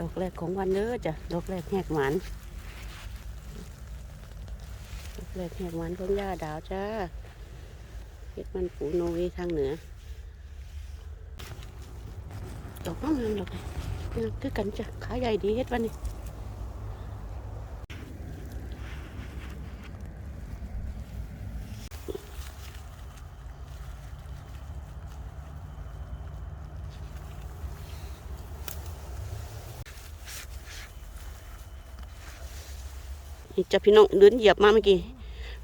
ดอกแรกของวันเด้อจ้ะ ดอกแรกแหกหวานดอกแรกแหกหวานของย่าดาวจ้าเฮ็ดมันปูโนยทางเหนือ ดอกงามดอกนี่คือกันจ้ะ ขาใหญ่ดีเฮ็ดวันนี้ จ้ะพี่น้องเดินเหยียบมาเมื่อกี้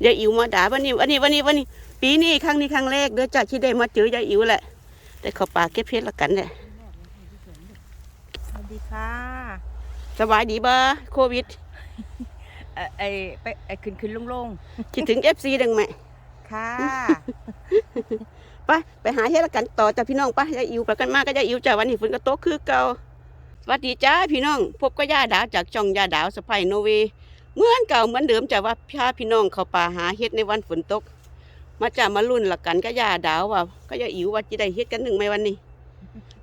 ยายอิ๋วมาด่าวันนี้วันนี้วันนี้วันนี้ ปีนี้ครั้งนี้ครั้งแรกเด้อจ้ะที่ได้มาเจอยายอิ๋วแหละได้เข้าป่าเก็บเพชรละกันแหละสวัสดีค่ะสบายดีบ่โควิดเอ่อไอไปไอขึ้นขึ้นลงลงคิดถึงเอฟซีดังไหมๆค่ะไปไปหาเฮ็ดละกันต่อจ้ะพี่น้องไปยายอิ๋วไปกันมาก็ยายอิ๋วจ้ะวันนี้ฝนก็ตกคือเก่าสวัสดีจ้าพี่น้องพบก็ย่าดาวจากช่องย่าดาวสไปโนเวย์ เหมือนเก่าเหมือนเดิมจ้ะว่าพาพี่น้องเข้าป่าหาเฮ็ดในวันฝนตก มาจ้ะมารุ่นละกันก็ย่าดาวว่า ก็ยายอิ๋วว่าจะได้เฮ็ดกันหนึ่งไหมวันนี้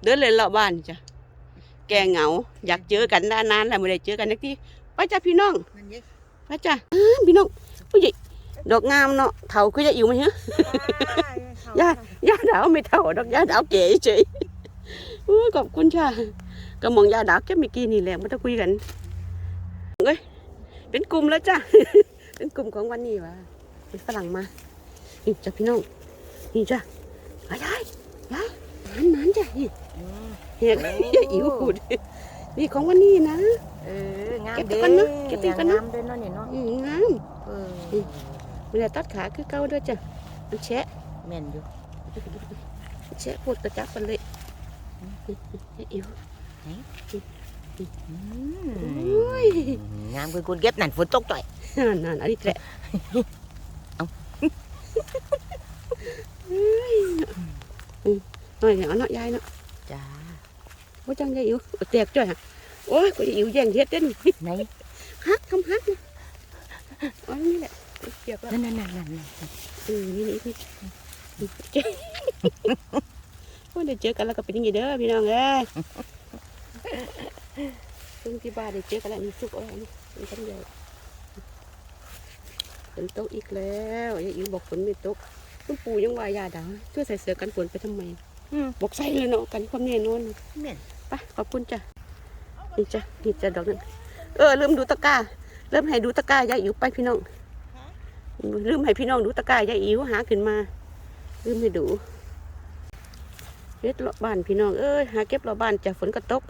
เดินเลยเลาะบ้านจ้ะแกเหงา อยากเจอกันนานๆแล้วไม่ได้เจอกันนักทีไปจ้ะพี่น้องมันเยอะพระจ้าอ้าพี่น้องผู้ใหญ่ดอกงามเนาะเถาคือจะอยู่ไหมฮะย่าย่าดาวไม่เท่าดอกย่าดาวเก๋เฉยโอ้ยขอบคุณจ้าก็มองย่าดาวแค่เมื่อกี้นี่แหละไม่ต้องคุยกันเอ้ย เป็นกลุ่มแล้วจ้าเป็นกลุ่มของวันนี้วะเป็นฝรั่งมานี่จ้าพี่น้องนี่จ้าอะยายยายมันมันจ้ะนี่อืมเฮียยายอิ๋วพูดนี่ของวันนี้นะเอองามเก็บเด้ก่อนเนอะเก็บก่อนเนอะงามเด้อเนาะเนี่ยเนาะอืมงามเออเวลาตัดขาคือเก่าด้วยจ้ะมันแฉะแม่นอยู่แช่พูดกระจับกันเลยอิ๋วอืโอ้ยม งามคือคุณเก็บนั่นฝนตกจ่อยนั่นนั่นอันนี้แหละเอาเฮ้ยอืมหน่อยอย่างนั้นเนาะยายเนาะจ้าโอ้จังยายอิ๋วเอาแตกจ้อยฮะโอ้ยกูจะอิ๋วแย่งเฮ็ดเต้นไหนฮักทำฮักนะอ๋อนี่แหละเปียกแล้วนั่นนั่นนั่นนั่นนั่นอืมนี่นี่นี่เจ๊ว่าได้เจอกันแล้วก็เป็นอยังไงเด้อพี่น้องเอ้ยซึ่ง ที่บ้านได้เจอกันแล้วนี่สุกเอ้ยนี่เป็นกันใหญ่ฝนตกอีกแล้วยายอิ๋วบอกฝนไม่ตกคุณปู่ยังว่ายาดาวช่วยใส่เสื้อกันฝนไปทำไมอืมบอกใส่เลยเนาะกันความแน่นอนแม่นไปขอบคุณจ้ะนี่จ้ะนี่จ้ะดอกนั้นเออลืมดูตะกร้าเริ่มให้ดูตะกร้ายายอิ๋วไปพี่น้องลืมให้พี่น้องดูตะกร้ายายอิ๋วหาขึ้นมาลืมให้ดูเฮ็ดเลาะบ้านพี่น้องเอ้ยหาเก็บเลาะบ้านจ้ะฝนก็ตก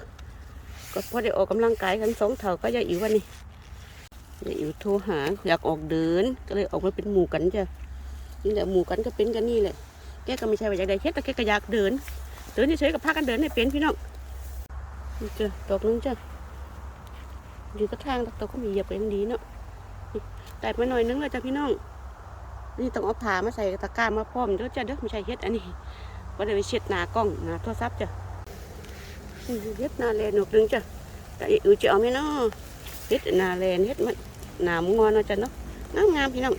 ก็พอได้ออกกำลังกายกันสองเท่าก็ยายอิ๋ววันนี้ยายอิ๋วโทรหา อยากออกเดิน ก็เลยออกมาเป็นหมู่กันจ้ะนี่แหละหมู่กันก็เป็นกันนี่แหละแกก็ไม่ใช่ว่าอยากได้เฮ็ดแต่แกก็อยากเดิน เดินเฉยๆกับพากันเดินให้เป็นพี่น้องนี่จ้ะดอกนึงจ้ะอยู่กระทางตัวก็มีเหยียบกันดีเนาะแต่มาหน่อยนึงเลยจ้ะพี่น้องนี่ต้องเอาผ้ามาใส่ตะกร้ามาพร้อมเด้อจ้ะเด้อไม่ใช่เฮ็ดอันนี้ว่าได้ไปเช็ดหน้ากล้องหน้าโทรศัพท์จ้ะ เฮ็ดนาแลนดอกนึงจ้ะแต่อีอื่นจะเอาไหมเนาะเฮ็ดนาแลนเฮ็ดมันหนามงอนเนาะจ้ะเนาะงามงามพี่น้อง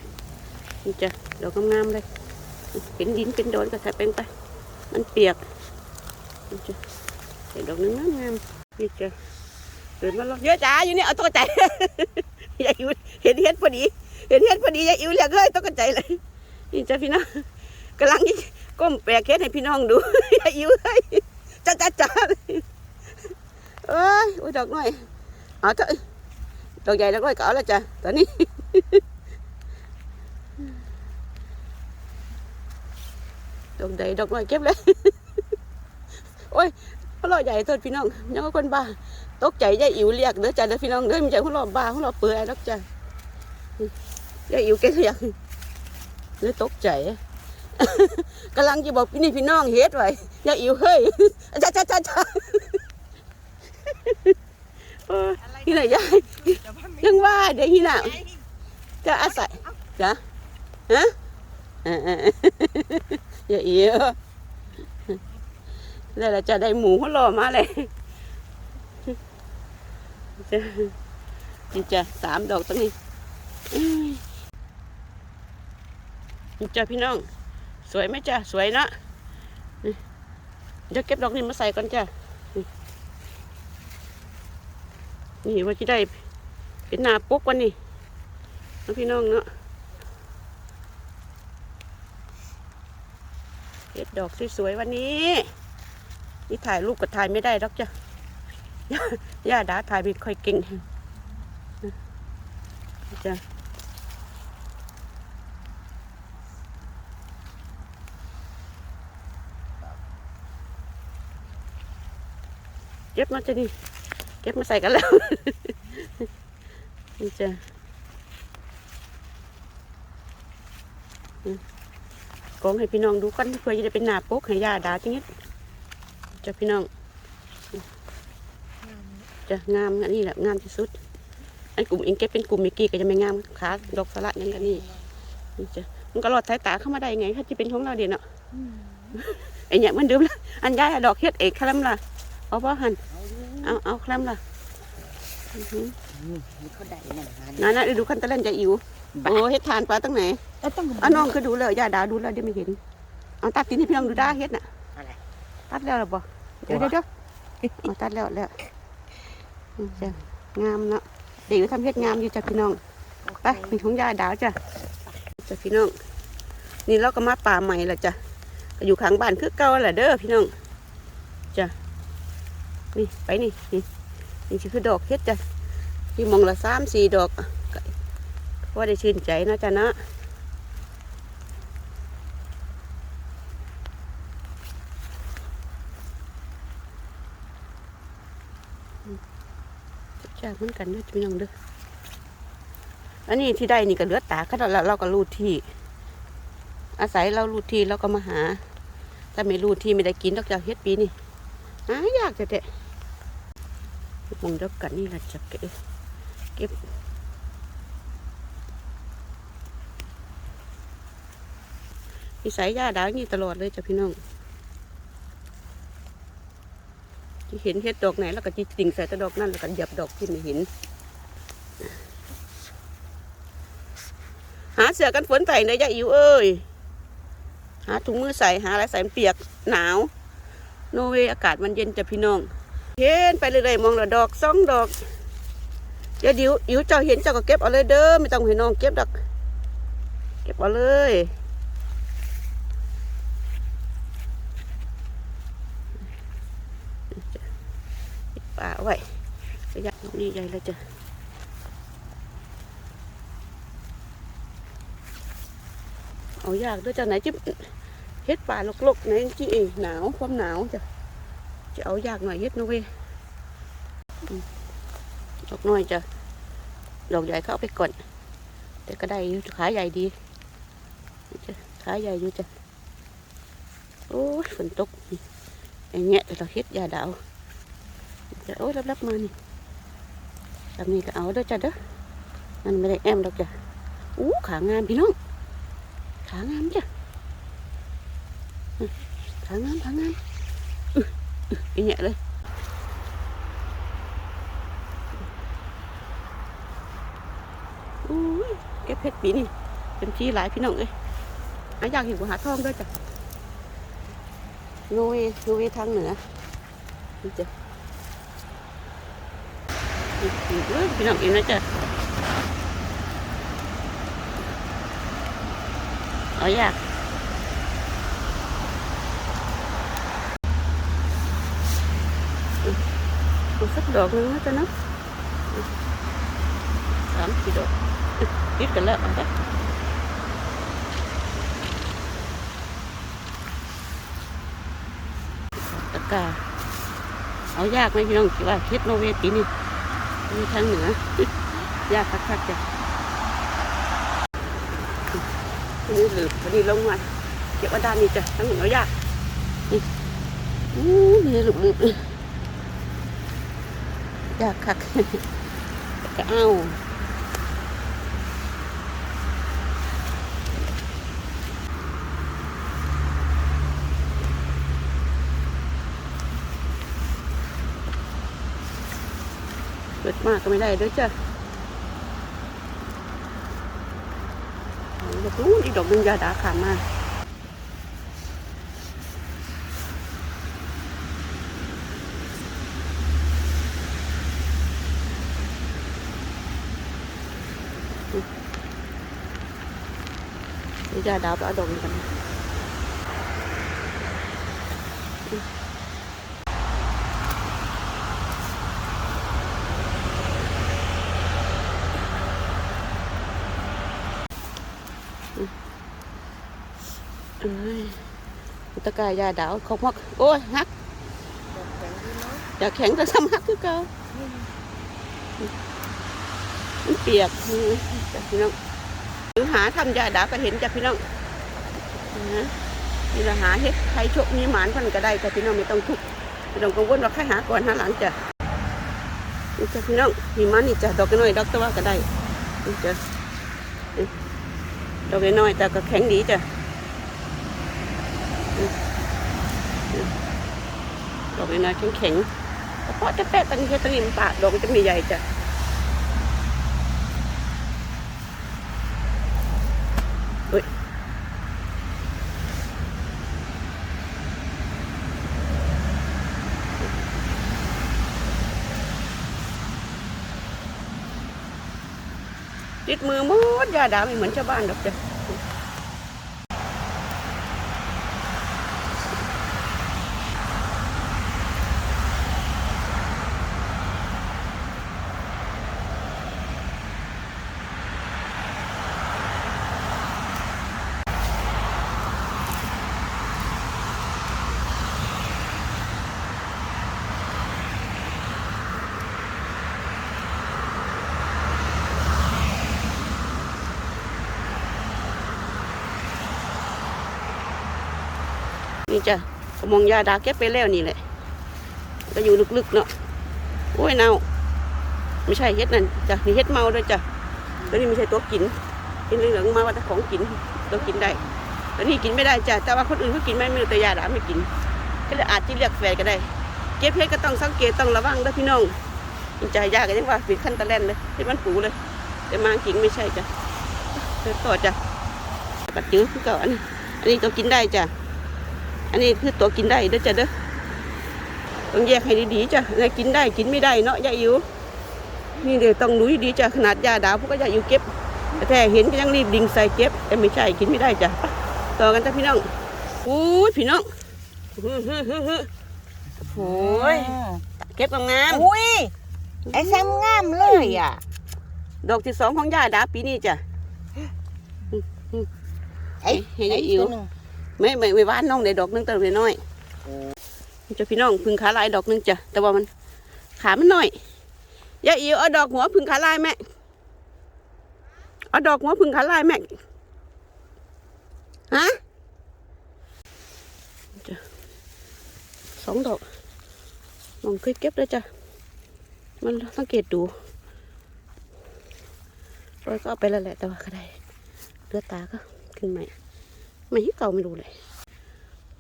นี่จ้ะดอกงามๆเลยเป็นดินเป็นโดนก็ใส่เป็นไป มันเปียกนี่จ้ะใส่ดอกนึงงามงามนี่จ้ะเดินมาลองเยอะจ้าอยู่นี่เอาตัวใจยายอิวเห็นเห็ดพอดี เห็นเห็ดพอดียายอิวเรียกเอ้ยตกใจเลยนี่จ้ะพี่น้องกำลังนี่ก้มแปลกเห็ดให้พี่น้องดูยายอิวเฮ้ยจ้าจ้าจ้า เอ้ยโอ้ยดอกน้อยเอาเถอะดอกใหญ่ดอกน้อยก็เอาแล้วจ้ะตอนนี้ดอกใหญ่ดอกน้อยเก็บเลยโอ้ยหัวเราะใหญ่ตัวพี่น้องยังว่าคนบ้าตกใจยายอิ๋วเรียกเด้อจ้ะเด้อพี่น้องเด้อไม่ใช่หัวเราะบ้าหัวเราะเปื่อยแล้วจ้ะยายอิ๋วแกเรียกเลยตกใจกำลังจะบอกพี่นี่พี่น้องเฮ็ดไว้ยายอิ๋วเฮ้ยจ้าจ้าจ้าจ้า เออนี่ไหนยายยังว่าเดี๋ยวนี่น่ะจะอาศัยจ้ะฮะเออเออเออยายอิ๋วแล้วเราจะได้หมูหัวโลอมาเลยจะจะสามดอกตรงนี้จ้ะพี่น้อง สวยไหมจ้ะสวยเนะนี่เดี๋ยวเก็บดอกนี้มาใส่ก่อนจ้ะนี่ นี่ว่าจะได้เป็นหนาปกวันนี้น้องพี่น้องเนาะเห็ดดอกสวยๆวันนี้ นี่ถ่ายรูปก็ถ่ายไม่ได้ดอกจ้ะย่าย่าดาถ่ายไม่ค่อยเก่งจ้ะเก็บมาจะนี่ เก็บมาใส่กันแล้ว นี่จ้ะอืมกองให้พี่น้องดูกันเพื่อจะได้เป็นหน้าปกให้ย่าดาจังนี้จ้ะพี่น้องจะงามอันนี้แหละงามที่สุด อันกลุ่มเองเก็บเป็นกลุ่มเมกี้ก็จะไม่งามขาดอกสลัดยังกันนี่นี่จ้ะมันก็หลอดสายตาเข้ามาได้ไงถ้าจะเป็นของเราเด่นเนาะไอ้เนี่ยเหมันเดิมละอันย้ายอะดอกเฮ็ดเอกคลัมล่ะเอาบ่หัน เอาเอาคลัมล่ะอื้อหือนี่เขาได้นั่นงานนั่นน่ะเดี๋ยวดูคันตะเล่นจะอิ๋วโอ้เฮ็ดทานปลาตั้งไหนเอ้ต้องอะน้องคือดูเลยย่าดาดูแล้วเดี๋ยวไม่เห็นเอาตัดตีนให้พี่น้องดูได้เฮ็ดน่ะอะไรตัดแล้วหรอบ่เดี๋ยวเดี๋ยวเดี๋ยวเอาตัดแล้วแล้วนี่จ้ะงามเนาะเดี๋ยวทำเฮ็ดงามอยู่จ้ะพี่น้องไปมีของยาดาวจ้ะจ้ะพี่น้อง นี่เราก็มาป่าใหม่ละจ้ะก็อยู่ข้างบ้านคือเก่าแหละเด้อพี่น้องจ้ะ นี่ไปนี่นี่นี่คือดอกเฮ็ดจ้ะที่มองละสามสี่ดอกก็ว่าได้ชื่นใจนะจ้ะเนาะจ้าเหมือนกันเด้อพี่น้องเด้ออันนี้ที่ได้นี่ก็เหลือตาก็เราเราก็รูดที่ อาศัยเรารูดที่เราก็มาหา ถ้าไม่รูดที่ไม่ได้กินดอกจากเฮ็ดปีนี่หายากจะเตะ มองเดียวกันนี่แหละจะเก็บเก็บนิสัยย่าดาวนี่ตลอดเลยจ้ะพี่น้องที่เห็นเฮ็ดดอกไหนแล้วก็จิติ่งใส่ตะดอกนั่นแล้วก็หยับดอกที่ไม่เห็น หาเสื้อกันฝนใส่เลยยายอิ๋วเอ้ย หาถุงมือใส่หาอะไรใส่เปียกหนาว โนเวอากาศมันเย็นจ้ะพี่น้อง เห็นไปเรื่อยๆมองละดอกสองดอก เดี๋ยวดิวอิ๋วเจ้าเห็นเจ้าก็เก็บเอาเลยเด้อไม่ต้องให้น้องเก็บดอก เก็บเอาเลยป่าไว้ระยะนี้ใหญ่แล้วจ้ะเอายากด้วยจ้ะไหนจิเฮ็ดป่าลกๆไหนจีเองหนาวความหนาวจ้ะ จะเอายากหน่อยเฮ็ดนะเว้ยดอกน้อยจะดอกใหญ่เข้าเอาไปก่อน แต่ก็ได้อยู่ขาใหญ่ดีจะขาใหญ่อยู่จ้ะโอ้ยฝนตกไอ้เงี้ยเราเฮ็ดยาดาวจะโอ้ยรับๆมานี่ทำนี่ก็เอาเด้อจ้ะเด้อมันไม่ได้แอมดอกจ้ะอู้ขางามพี่น้องขางามจ้ะขางามขางาม อึ๊ะอีแหยะเลยอุ้ยเก็บเพชรปีนี่เป็นที่หลายพี่น้องเอ้ยอะอยากเห็นกูหาทองด้วยจ้ะโนเวโนเวทางเหนือนี่จ้ะนี่นี่เอ้ยพี่น้องเองนะจ้ะเอาอยาก อาสักดอกหนึงนะจ๊ะเนาะสามสี่ดอกติดกันแล้วเอาจ้ะตะกาเอายากไหมพี่น้องคิดว่าเฮ็ดโนเวปีนี่มีทางเหนือยากคักๆจ้ะวันนี้หรือวันนี้ลงมาเก็บว่าด้านนี้จ้ะทางเหนือยากนี่อู้นี่หลุมๆอ ยากคักก็เอาเปิดมากก็ไม่ได้เด้วยจ้ะเอาดอกนู้นอีกดอกหนึงยาดาขาดมา เดี๋ยวยาดาวไปเอาดอกนี้กันน มันเปียกจ้ะพี่น้องหรือหาทำยาดาก็เห็นจ้ะพี่น้องนะนี่ละหาเฮ็ดใครโชคมีหมานพันก็ได้จ้ะพี่น้องไม่ต้องทุกข์ไม่ต้องกังวลว่าใครหาก่อนหาหลังจะนี่จะพี่น้องมีมันนี่จะดอกน้อยดอกตะว่าก็ได้นี่จะดอกน้อยแต่ก็แข็งดีจ้ะดอกน้อยๆแข็งเฉพาะจะแปะตันเฮตันนิมปากดอกจะมีใหญ่จ้ะ ติดมือหมดยาดาไม่เหมือนชาวบ้านดอกจ้ะ นี่จ้ะกระมองยาดาเก็บไปแล้วนี่แหละ ก็อยู่ลึกๆเนาะโอ้ยเน่าไม่ใช่เฮ็ดนั่นจ้ะนี่เฮ็ดเมาด้วยจ้ะแล้วนี่ไม่ใช่ตัวกินกินเหลืองๆมาว่าแต่ของกินตัวกินได้แล้วนี่กินไม่ได้จ้ะแต่ว่าคนอื่นเขากินไม่ไม่แต่ยาดาไม่กิน ก็เลยอาจจะเรียกแฟนก็ได้ เก็บเพชรก็ต้องสังเกตต้องระวังด้อพี่น้องกินใจยากก็ยังว่าปิดขั้นตะแล่นเลยที่มันปูเลย แต่มากิงไม่ใช่จ้ะเดี๋ยวต่อจ้ะกัดจื้อคือเก่าอันนี้อันนี้ตัวกินได้จ้ะ อันนี้คือตัวกินได้เด้อจ้ะเด้อต้องแยกให้ดีๆจ้ะอะไรกินได้กินไม่ได้เนาะยายอิ๋วนี่เดี๋ยวต้องดูดีๆจ้ะขนาดยาดาวพวกก็ยายอิ๋วเก็บแต่แท้เห็นก็ยังรีบดิ่งใส่เก็บ แต่ไม่ใช่กินไม่ได้จ้ะไปต่อกันจ้ะพี่น้องอู้ยพี่น้องฮึ่ฮึ่ฮึ่ฮึ่โอ้ยเก็บงามอุ้ยไอ้ซ้ำงามเลยอะๆดอกที่สองของยาดาปีนี้จ้ะไอ้ให้ยายอิ๋วตัวหนึ่ง ไม่ไม่ไม่ว่านน้องได้ดอกหนึงแต่ดอกน้อยๆจ้ะพี่น้องพึ่งขาลายดอกหนึงจ้ะแต่ว่ามันขามันน้อยยายอิ๋วเอาดอกหัวพึ่งขาลายแม่เอาดอกหัวพึ่งขาลายแม่ฮะจ้ะสองดอกมองเคยเก็บแล้วจ้ะมันสังเกตดูเราก็เอาไปแล้วแหละแต่ว่าก็ได้เลือดตาก็ขึ้นใหม่ ไม่เก่าไม่รู้เลย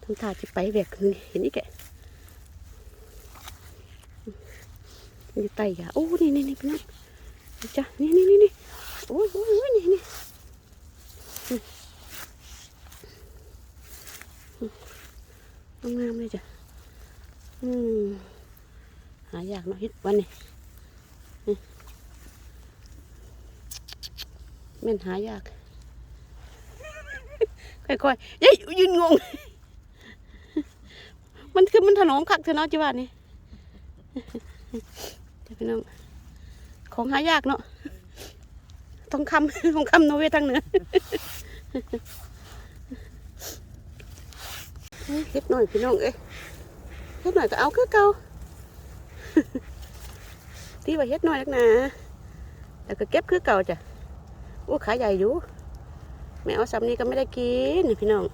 ทำท่าจะไปแบกคืนเห็นนี่แกอยู่ใต้ยาโอ้นี่นี่นี่พี่น้องจ้ะนี่นี่นี่นี่โอ้ยโอ้ยโอ้ยนี่นี่อืมงามเลยจ้ะอืมหายากเนาะเฮ็ดวันนี้นี่แม่นหายาก ค่อยๆเย้ยยืนงง มันคือมันถนอมคักเธอเนาะจิว่านี่เดี๋ยวพี่น้อง ของหายากเนาะทองคำทองคำโนเวทางเหนือเฮ็ดหน่อยพี่น้องเอ้ยเฮ็ดหน่อยก็เอาคือเก่าที่ว่าเฮ็ดหน่อยนักหนาแต่ก็เก็บคือเก่าจ้ะโอ้ขาใหญ่อยู่ ไม่เอาซ้ำนี้ก็ไม่ได้กินนี่พี่น้อง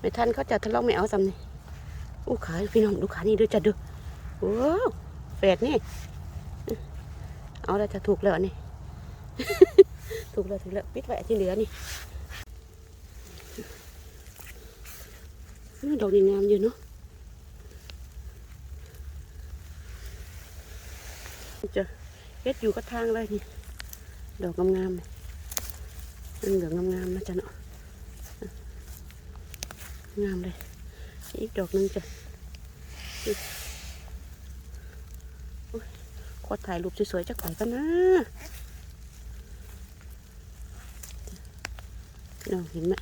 ไม่ทันเขาจะทะเลาะไม่เอาซ้ำนี่อู้ขาพี่น้องดูขานี่ด้วยจ้ะดูว้าวแฝดนี่ เอาแล้วจะถูกแล้วอันนี่ ถูกแล้วถูกแล้วปิดไว้ที่เหลือนี่ดอกนี่งามอยู่เนาะ จะเฮ็ดอยู่กับทางเลยนี่ ดอกงามๆมันเหลืองงามๆนะจ๊ะเนาะงามเลย อีกดอกนึงจ้ะขอถ่ายรูปสวยๆจะกหอกันนะน้องเห็นไหม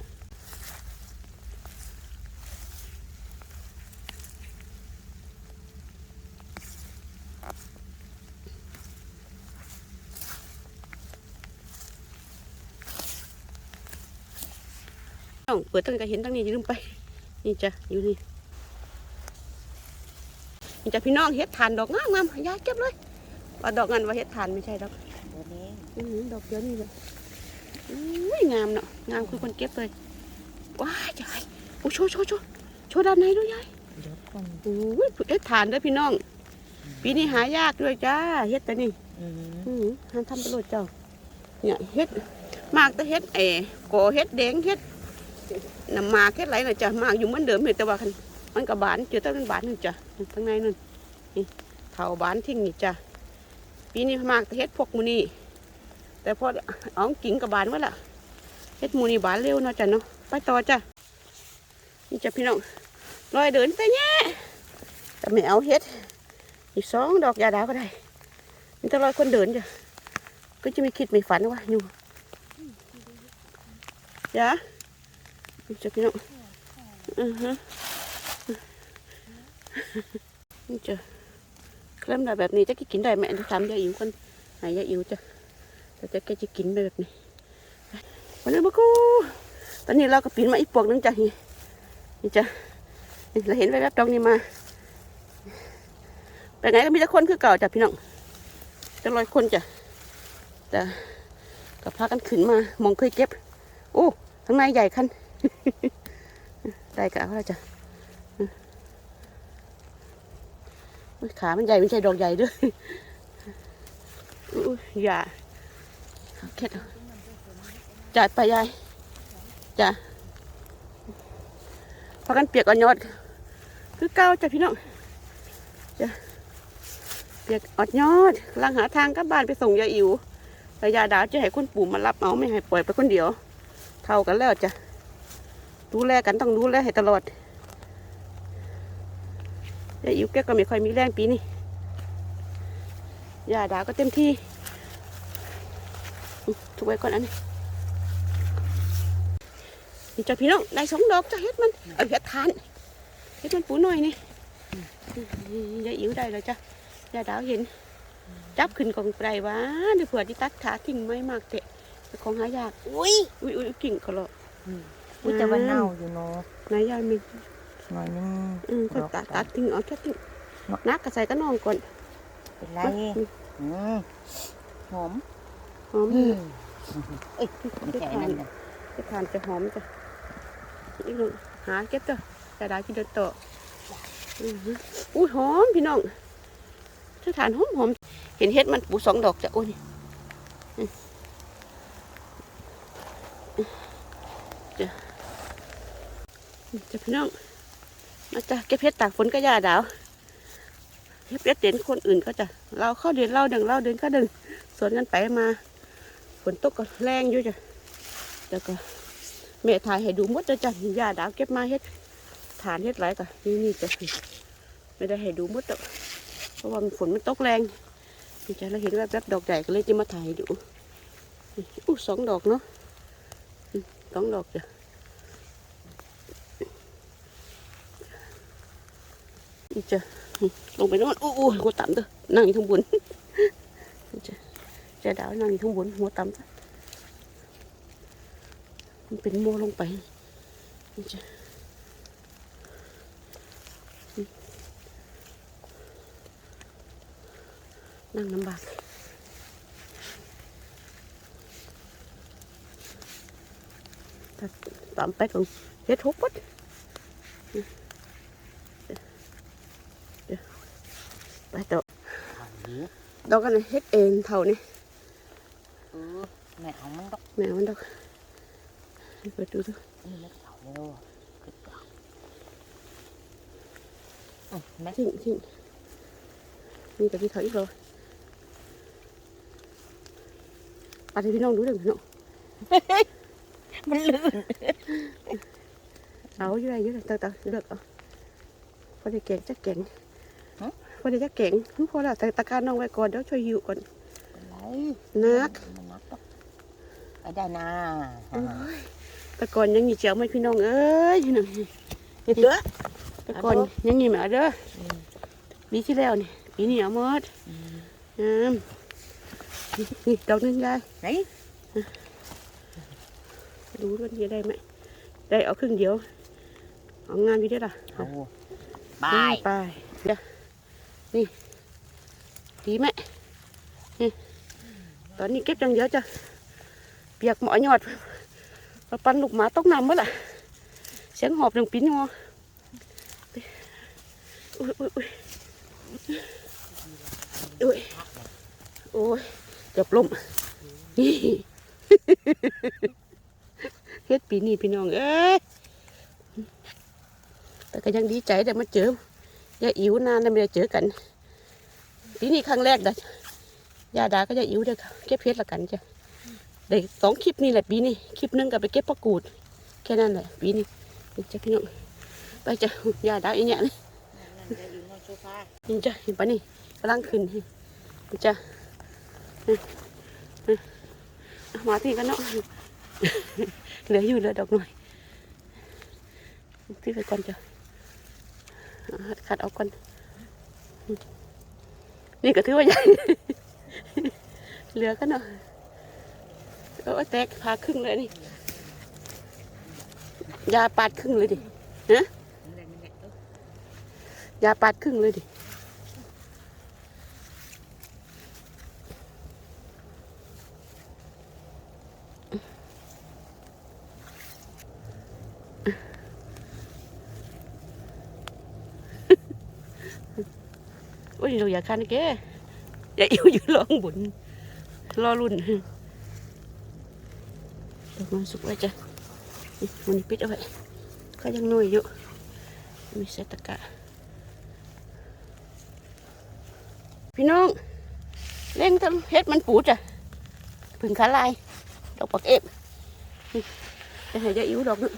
องเปิดตั้งแต่เห็นตั้งนี้อย่าลืมไป นี่จ้ะอยู่นี่นี่จ้ะพี่น้องเฮ็ดทานดอกงามงามๆยายเก็บเลยว่าดอกนั้นว่าเฮ็ดทานไม่ใช่ดอกตัวนี้อื้อหือดอกเดียวนี่เลยอุ้ยงามเนาะงามคือคนเก็บเลยว้ายยายโอ้โชว์โชว์โชว์โชว์ด้านในด้วยยายเดี๋ยวก่อนโอ้ยเฮ็ดทานเด้วยพี่น้องปีนี้หายากด้วยจ้าเฮ็ดแต่นี่อืมอือหือหาทำประโยชน์เจ้าเนี่ยเฮ็ดมากแต่เฮ็ดเอ๋ก่อเฮ็ดแดงเฮ็ด น้ำมากเฮ็ดไรน่ะจ้ะหมากอยู่เหมือนเดิมเลยแต่ว่ามันก็บานเจอต่มันบานนึงจ้ะข้างในนั่นนี่เถาบานทิ้งนี่จ้ะปีนี้มากเฮ็ดพวกมูนี่แต่พอเอ๋องกิ่งกับบานไว้ละเฮ็ดมูนี่บานเร็วเนาะจ้ะเนาะไปต่อจ้ะนี่จ้ะพี่น้องลอยเดินไปแน่แต่ไม่เอาเฮ็ดอีกสองดอกยาดาก็ได้มันจะลอยคนเดินจ้ะก็จะไม่คิดไม่ฝันว่าอยู่ยะ จะพี่น้องอือฮะนี่จ้ะเคลื่อนแบบนี้จะกินได้ไหมทำยาอิ๋วคนหายยาอิ๋วจ้ะแต่จะแกจะกินไปแบบนี้วันนี้มากูตอนนี้เราก็ปีนมาอีกปวกนึงจ้ะนี่นี่จ้ะเราเห็นไว้แวบตรงนี้มาเป็นไงก็มีแต่คนคือเก่าจ้ะพี่น้องจะลอยคนจ้ะแต่ก็พากันขึ้นมามองเคยเก็บ โอ้ข้างในใหญ่คัน ได้กะเอาล้วจ้ะขา มันใหญ่ไม่ใช่ดอกใหญ่ด้วยอย่าเข็ดเอาจัดไปยายจ้ะพากันเปียกอ่อนยอด คือเก้าจ้ะพี่น้องจ้ะเปียกอดยอดลังหาทางกลับบ้านไปส่งยายอิ๋วแต่ยาดาวจะให้คุณปู่มารับเอาไม่ให้ปล่อยไปคนเดียว เท่ากันแล้วจ้ะ ดูแลกันต้องดูแลให้ตลอดยายอิ๋วแกก็ไม่ค่อยมีแรงปีนี้ยาดาก็เต็มที่อุ๊ยกไว้ก่อนอันนี้นี่จ้ะพี่น้องได้สองดอกจ้ะเฮ็ดมันเอาเฮ็ดทานเฮ็ดมันปูหน่อยนี่ยายอิ๋วได้แล้วจ้ะยาดาวเห็น จับขึ้นกองไตรวะเดี๋ยวเผื่อที่ตัดขาทิ้งไม่มากเตะแต่ของหายากอุ้ยอุ้ยอุ้ยกิ่งเขาเลาะ อุ้ยแต่ว่าเน่าอยู่เนาะนายยายมีหน่อยนึงอืมก็ตัดตัดทิ้งเอาแค่ทิ้งเนาะนักกระใส่ก็นองก่อนเป็นไรอืมอืมหอมหอมอืนี่มเอ้ยไม่ใช่นั่นนะจะทานจะหอมจ้ะอีกหนึ่งหาเก็บจ้ะจะได้กินเดินต่ออือหืออุ้ยหอมพี่น้องจะทานหอมหอมเห็นเฮ็ดมันปูสองดอกจ้ะโอ้ยอืมจ้ะ จะพี่น้อง มาจ้ะเก็บเฮ็ดตากฝนก็ยาดาวเฮ็ดเฮ็ดเด่นคนอื่นก็จะเราเข้าเดินเล่าดึงเล่าเดินก็ดึงสวนกันไปมาฝนตกก็แรงอยู่จ้ะแล้วก็แม่ถ่ายให้ดูมดเลยจ้ะยาดาวเก็บมาเฮ็ดฐานเฮ็ดไรก็นี่นี่จ้ะไม่ได้ให้ดูมดหรอเพราะว่าฝนมันตกแรงนี่จ้ะเราเห็นแบบแบบดอกใหญ่ก็เลยจะมาถ่ายให้ดูอู้สองดอกเนาะสองดอกจ้ะ นี่จ้ะลงไปโน่นอู้อู้หัวต่ำเด้อนั่งอยู่ข้างบนนี่จ้ะจะดาวนั่งอยู่ข้างบนหัวต่ำซะมันเป็นโมลงไปนี่จ้ะนั่งลำบากถ้าต่ำไปก็เฮ็ดทุบปัด ไปต่อดอกกันเฮ็ดเองเท่านี้เออแม่เอามันดอกแม่มันดอกให้เปิดดูดูนี่ไม่เอาเร็วขึ้นดอกอืมแม่ทิ้งทิ้งนี่กับพี่เขาอีกแล้วปาที่พี่น้องดูเด้อพี่น้องมันลื่นเอาอยู่ไรอยู่ไรตาตาเลือกเอาพอได้แกงจักแกงพ อได้จะเก่งพอแล้วใส่ตะกร้าน้องไว้ก่อนเดี๋ยวช่วยหิวก่อนอะไรนักมันนักก็ไปได้นะโอ้ยแต่ก่อนยังมีเจียวไหมพี่น้องเอ้ยพี่น้องเด้อแต่ก่อนยังมีหมาเด้ออืมปีที่แล้วนี่ปีนี้เอาหมดอืมงามนี่นี่ดอกหนึงยายไหนดูด้วยจะได้ไหมได้เอาครึ่งเดียวเอางามอยู่ได้อล่ะเอาบายไปเดี๋ยว นี่ดีไหมนี่ตอนนี้เก็บจังเดียวจ้ะเปียกหมอหยอดมาปันลูกหมาตกน้ำเมื่อล่ะเสียงหอบหนึ่งปิ้นงออุ้ยอุ้ยอุ้ยอุ้ยโอ้ยเกือบล้มนี่เฮ็ดปีนี้พี่น้องเอ้ยแต่ก็ยังดีใจได้มาเจอ ยายอิ๋วนานได้ไม่ได้เจอกันปีนี้ครั้งแรกเด้ยาดาก็ยายอิ๋วเด้อค่เก็บเพชรละกันจ้ะได้สองคลิปนี่แหละปีนี้คลิปหนึงก็ไปเก็บประกูด แค่นั้นแหละปีนี้จะพี่น้องไปจ้ะยาดาอีเนี่ยนี่นั่นจะอยู่นอนโซฟานี่จ้ะเห็นปะนี่กำลังขึ้นนี่จ้ะนี่นี่เอามาที่กันเนาะเหลืออยู่เหลือดอกหน่อยพี่ไปก่อนจ้ะเอา ขัดเอาก่อนนี่ก็ถือว่าใหญ่ เหลือกันเนาะโอ้แตกพาครึ่งเลยนี่ยาปาดครึ่งเลยดิฮะยาปาดครึ่งเลยดิ โอ้ยเราอยากคันแกอย่าอิ่วอยู่ร้องบุญรอรุ่นดอกไม้สุกไว้จ้ะนี่มันนี้ปิดเอาไว้ก็ยังน้อยอยู่มีเศษตะกะพี่น้อง เล่นทำเฮ็ดมันปูจ้ะผึ่งขาลาย ดอกปักเอฟนี่จะให้ยายอิ๋วดอกนึง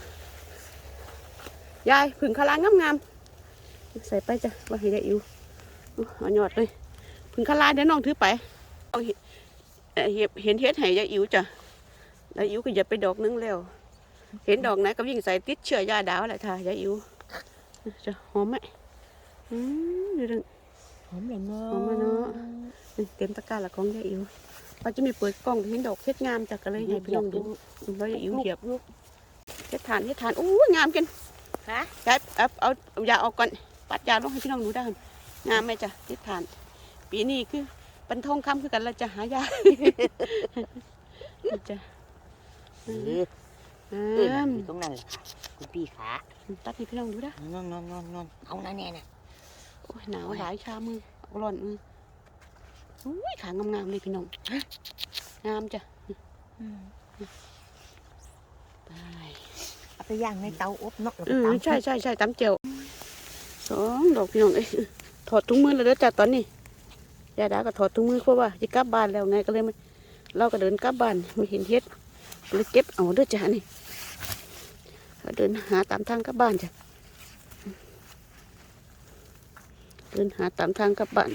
ยายผึ่งขาลายงามๆใส่ไปจ้ะว่าให้ยายอิ๋ว เอาหยอดเลยพึ่งคาลาเดี๋ยวน้องถือไปเอาเห็นเอ่อเห็นเห็นเฮ็ดให้ยายอิ๋วจ้ะยายอิ๋วก็อย่าไปดอกนึงแล้ว เห็นดอกไหนก็วิ่งใส่ติดเชื้อยาดาวแหละท่ายายอิ๋วจะหอมไหมอืมดูดึงหอมเลยเนาะหอมอะเนาะเต็มตะกร้าละของยายอิ๋วเราจะมีเปิดกล้องเห็นดอกเฮ็ดงามจ้ะก็เลยให้พี่น้องดูแล้วยายอิ๋วเหยียบลูกเฮ็ดทานเฮ็ดทานอู้ยงามกันฮะยายเอาเอาเอายาออกก่อนปัดยาลงให้พี่น้องดูได้ งามไหมจ้ะเฮ็ดทาน ปีนี้คือปันทองคำคือกันเราจะหายาจ้ะเออเอองามอยู่ตรงนั้นแหละค่ะคุณพี่ขาตัดให้พี่น้องดูได้นอนนอนนอนนอนเอาหน้าแน่น่ะโอ้ยหนาวหลายชามือเอาร้อนมืออุ้ยขางามๆเลยพี่น้องงามจ้ะไปเอาไปย่างในเตาอบเนาะแล้วเอก็อตำใช่ใช่ใช่ตำเจียวสองดอกพี่น้องเอ้ย ถอดถุงมือแล้วเด้อจ้ะตอนนี้ยาดาก็ถอดถุงมือเพราะว่าจะกลับบ้านแล้วไงก็เลยมเราก็เดินกลับบ้านไม่เห็นเฮ็ดเลยเก็บเอาเด้อจ้ะนี่ก็เดินหาตามทางกลับบ้านจ้ะเดินหาตามทางกลับบ้าน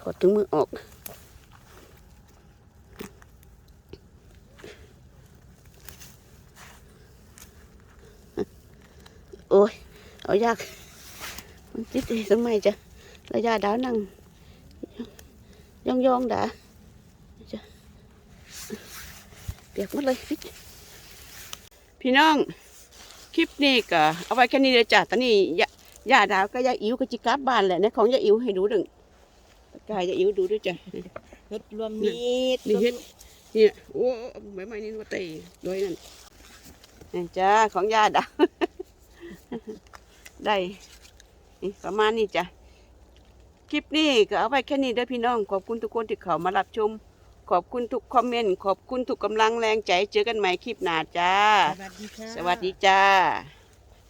ถอดถุงมือออกโอ้ยเอายาก มันติดเองทำไมจ้ะ ระยะดาวนั่งย่องย่องๆดาจ้ะเปียกหมดเลยพี่พี่น้อง คลิปนี้ก็เอาไว้แค่นี้เลยจ้ะตอนนี้ยาย่าดาวก็ยาอิ๋วก็จิกลับบ้านแหละในะของยาอิ๋วให้ดูดึงกายยาอิ๋วดูด้วยจ้ะเฮ็ดรวมมิตรนี่เฮ็ดเนี่ยโอ้ใบไม้นี่ว่าเตยด้วยนั่นนี่จ้าของยาดาวได้นี่ประมาณนี้จ้ะ คลิปนี้ก็เอาไว้แค่นี้เด้อพี่น้อง ขอบคุณทุกคนที่เข้ามารับชม ขอบคุณทุกคอมเมนต์ ขอบคุณทุกกำลังแรงใจ เจอกันใหม่คลิปหน้าจ้า สวัสดีค่ะสวัสดีจ้า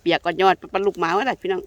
เปียกก่อนยอดปลาลูกหมาไว้ล่ะพี่น้อง